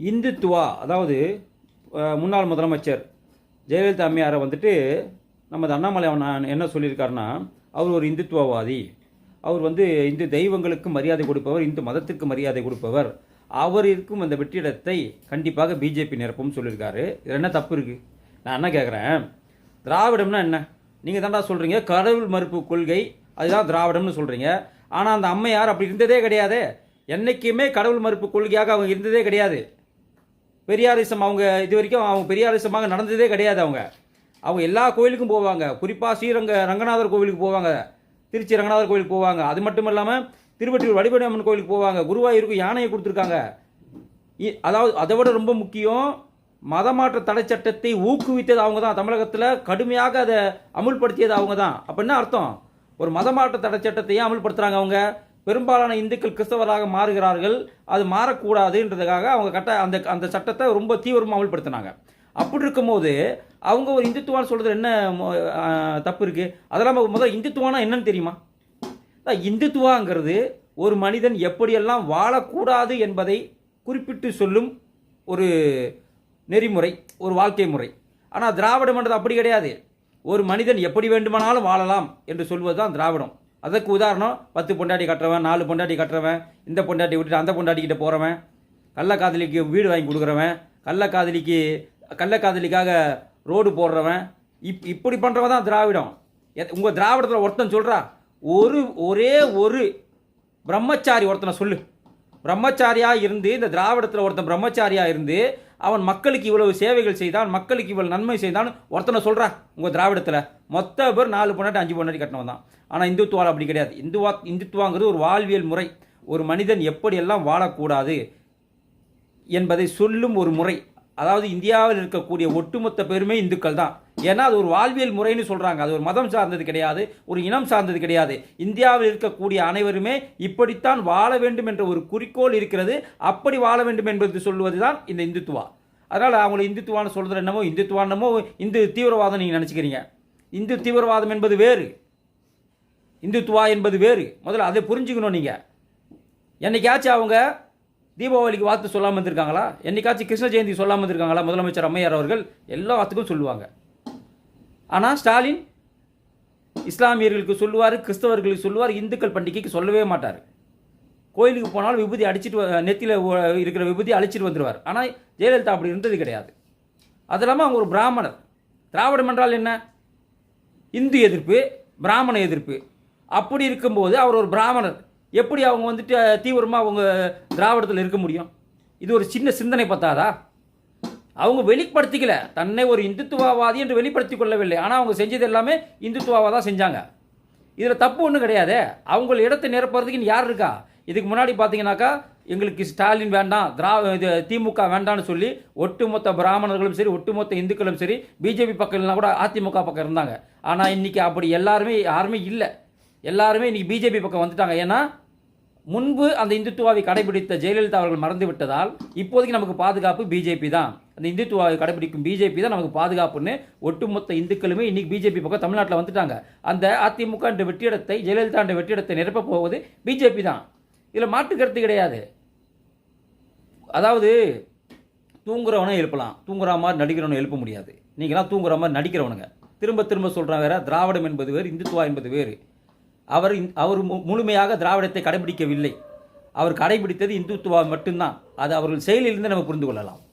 இந்துத்துவா அதாவது முன்னாள் முதலமைச்சர் ஜெயலலிதா அம்மையாரை வந்துட்டு நமது அண்ணாமலை என்ன சொல்லியிருக்காருன்னா அவர் ஒரு இந்துத்துவவாதி. அவர் வந்து இந்து தெய்வங்களுக்கு மரியாதை கொடுப்பவர் இந்து மதத்திற்கு மரியாதை கொடுப்பவர். அவர் இருக்கும் அந்த வெற்றிடத்தை கண்டிப்பாக பிஜேபி நிரப்பும் சொல்லியிருக்காரு. இதில் என்ன தப்பு இருக்குது நான் என்ன கேட்குறேன் திராவிடம்னா என்ன? நீங்கள் தாண்டா சொல்கிறீங்க கடவுள் மறுப்பு கொள்கை அதுதான் திராவிடம்னு சொல்கிறீங்க ஆனால் அந்த அம்மையார் அப்படி இருந்ததே கிடையாது. என்றைக்குமே கடவுள் மறுப்பு கொள்கையாக அவங்க இருந்ததே கிடையாது. பெரியாரிசம் அவங்க இது வரைக்கும் அவங்க பெரியாரிசமாக நடந்ததே கிடையாது அவங்க. அவங்க எல்லா கோயிலுக்கும் போவாங்க. குறிப்பாக ஸ்ரீரங்க ரங்கநாதர் கோவிலுக்கு போவாங்க. திருச்சி ரங்கநாதர் கோவிலுக்கு போவாங்க. அது மட்டும் இல்லாமல் திருவற்றியூர் வடிபடி அம்மன் கோவிலுக்கு போவாங்க. குருவாயூருக்கு யானையை கொடுத்துருக்காங்க. இ- அதாவது அதை விட ரொம்ப முக்கியம் மதமாற்ற தடை சட்டத்தை ஊக்குவித்தது அவங்க தான் தமிழகத்தில் கடுமையாக அதை அமுல்படுத்தியது அவங்க தான் அப்போ என்ன அர்த்தம்? ஒரு மதமாற்ற தடை சட்டத்தையும் அமுல்படுத்துகிறாங்க அவங்க. பெரும்பாலான இந்துக்கள் கிறிஸ்தவராக மாறுகிறார்கள் அது மாறக்கூடாதுன்றதுக்காக அவங்க கட்ட அந்த அந்த சட்டத்தை ரொம்ப தீவிரமாக அமல்படுத்தினாங்க அப்படி இருக்கும்போது அவங்க ஒரு இந்துத்துவான்னு சொல்கிறது என்ன தப்பு இருக்குது அதெல்லாம் முதல்ல இந்துத்துவானா என்னன்னு தெரியுமா? இந்துத்துவாங்கிறது ஒரு மனிதன் எப்படியெல்லாம் வாழக்கூடாது என்பதை குறிப்பிட்டு சொல்லும் ஒரு நெறிமுறை ஒரு வாழ்க்கை முறை. ஆனால் திராவிடம் என்றது அப்படி கிடையாது. ஒரு மனிதன் எப்படி வேண்டுமானாலும் வாழலாம் என்று சொல்வது தான் திராவிடம். அதுக்கு உதாரணம் பத்து பொண்டாட்டி கட்டுறவன் நாலு பொண்டாட்டி கட்டுறவன் இந்த பொண்டாட்டி விட்டுட்டு அந்த பொண்டாட்டிக்கிட்ட போகிறவன் கள்ளக்காதலிக்கு வீடு வாங்கி கொடுக்குறவன் கள்ளக்காதலிக்கு கள்ளக்காதலிக்காக ரோடு போடுறவன் இப் இப்படி பண்ணுறவன் தான் திராவிடம். உங்கள் திராவிடத்தில் ஒருத்தன் சொல்கிறா ஒரு ஒரே ஒரு பிரம்மச்சாரி ஒருத்தனை சொல்லு. பிரம்மச்சாரியா இருந்து இந்த திராவிடத்தில் ஒருத்தன் பிரம்மச்சாரியா இருந்து அவன் மக்களுக்கு இவ்வளவு சேவைகள் செய்தான் மக்களுக்கு இவ்வளவு நன்மை செய்தான் ஒருத்தனை சொல்கிறா உங்கள் திராவிடத்தில் மொத்த பேர் நாலு பொண்ணாட்டி அஞ்சு பொண்டாட்டி கட்டினவன் தான். ஆனால் இந்துத்துவால் அப்படி கிடையாது. இந்துவா இந்துத்துவாங்கிறது ஒரு வாழ்வியல் முறை. ஒரு மனிதன் எப்படியெல்லாம் வாழக்கூடாது என்பதை சொல்லும் ஒரு முறை. அதாவது இந்தியாவில் இருக்கக்கூடிய ஒட்டுமொத்த பெருமை இந்துக்கள் தான். ஏன்னா அது ஒரு வாழ்வியல் முறைன்னு சொல்கிறாங்க அது ஒரு மதம் சார்ந்தது கிடையாது ஒரு இனம் சார்ந்தது கிடையாது. இந்தியாவில் இருக்கக்கூடிய அனைவருமே இப்படித்தான் வாழ வேண்டும் என்ற ஒரு குறிக்கோள் இருக்கிறது. அப்படி வாழ வேண்டும் என்பது சொல்வது தான் இந்த இந்துத்துவா. அதனால் அவங்கள இந்துத்துவான்னு சொல்கிறது என்னமோ இந்துத்துவானமோ இந்து தீவிரவாதம் நீங்கள் நினச்சிக்கிறீங்க. இந்து தீவிரவாதம் என்பது வேறு. இந்துத்துவா என்பது வேறு. முதல்ல அதை புரிஞ்சுக்கணும் நீங்கள் என்னைக்காச்சும் அவங்க தீபாவளிக்கு வாழ்த்து சொல்லாமல் இருந்திருக்காங்களா? என்னைக்காச்சும் கிருஷ்ண ஜெயந்தி சொல்லாமல் இருந்திருக்காங்களா? முதலமைச்சர் அம்மையார் அவர்கள் எல்லா எல்லாத்துக்கும் சொல்லுவாங்க. ஆனால் ஸ்டாலின் இஸ்லாமியர்களுக்கு சொல்லுவார் கிறிஸ்தவர்களுக்கு சொல்லுவார் இந்துக்கள் பண்டிகைக்கு சொல்லவே மாட்டார். கோயிலுக்கு போனாலும் விபூதி அடிச்சிட்டு நெத்தியில் இருக்கிற விபூதி அழிச்சிட்டு வந்துடுவார் ஆனால் ஜெயலலிதா அப்படி இருந்தது கிடையாது. அது இல்லாமல் அவங்க ஒரு பிராமணர். திராவிடம் என்றால் என்ன? இந்து எதிர்ப்பு பிராமண எதிர்ப்பு. அப்படி இருக்கும்போது அவர் ஒரு பிராமணர். எப்படி அவங்க வந்துட்டு தீவிரமாக அவங்க திராவிடத்தில் இருக்க முடியும்? இது ஒரு சின்ன சிந்தனை பார்த்தாதா அவங்க வெளிப்படுத்திக்கல. தன்னை ஒரு இந்துத்துவவாதி என்று வெளிப்படுத்திக் கொள்ளவில்லை. ஆனால் அவங்க செஞ்சது எல்லாமே இந்துத்துவாவாக தான் செஞ்சாங்க. இதில் தப்பு ஒன்றும் கிடையாது. அவங்கள இடத்தை நிரப்புறதுக்குன்னு யார் இருக்கா? இதுக்கு முன்னாடி பார்த்தீங்கன்னாக்கா எங்களுக்கு ஸ்டாலின் வேண்டாம் திரா இது திமுக வேண்டாம்னு சொல்லி ஒட்டுமொத்த பிராமணர்களும் சரி ஒட்டுமொத்த இந்துக்களும் சரி பிஜேபி பக்கம் இல்லைனா கூட அதிமுக பக்கம் இருந்தாங்க. ஆனால் இன்றைக்கி அப்படி எல்லாருமே யாருமே இல்லை. எல்லாருமே இன்னைக்கு பிஜேபி பக்கம் வந்துட்டாங்க. ஏன்னா முன்பு அந்த இந்துத்துவாவை கடைபிடித்த ஜெயலலிதா அவர்கள் மறந்து விட்டதால் இப்போதைக்கு நமக்கு பாதுகாப்பு பிஜேபி தான். அந்த இந்துத்துவாவை கடைபிடிக்கும் பிஜேபி தான் நமக்கு பாதுகாப்புன்னு ஒட்டுமொத்த இந்துக்களுமே இன்னைக்கு பிஜேபி பக்கம் தமிழ்நாட்டில் வந்துட்டாங்க. அந்த அதிமுக என்ற வெற்றிடத்தை ஜெயலலிதா என்ற வெற்றிடத்தை நிரப்பப் போவது பிஜேபி தான். இதில் மாற்று கருத்து கிடையாது. அதாவது தூங்குறவனை எழுப்பலாம். தூங்குற மாதிரி நடிக்கிறவனை எழுப்ப முடியாது. நீங்களாம் தூங்குற மாதிரி நடிக்கிறவனுங்க. திரும்ப திரும்ப சொல்கிறேன் வேற திராவிடம் என்பது வேறு இந்துத்துவா என்பது வேறு. அவர் அவர் மு- முழுமையாக திராவிடத்தை கடைபிடிக்கவில்லை. அவர் கடைபிடித்தது இந்துத்துவா மட்டும்தான். அது அவர்கள் செயலிலிருந்து நம்ம புரிந்து கொள்ளலாம்.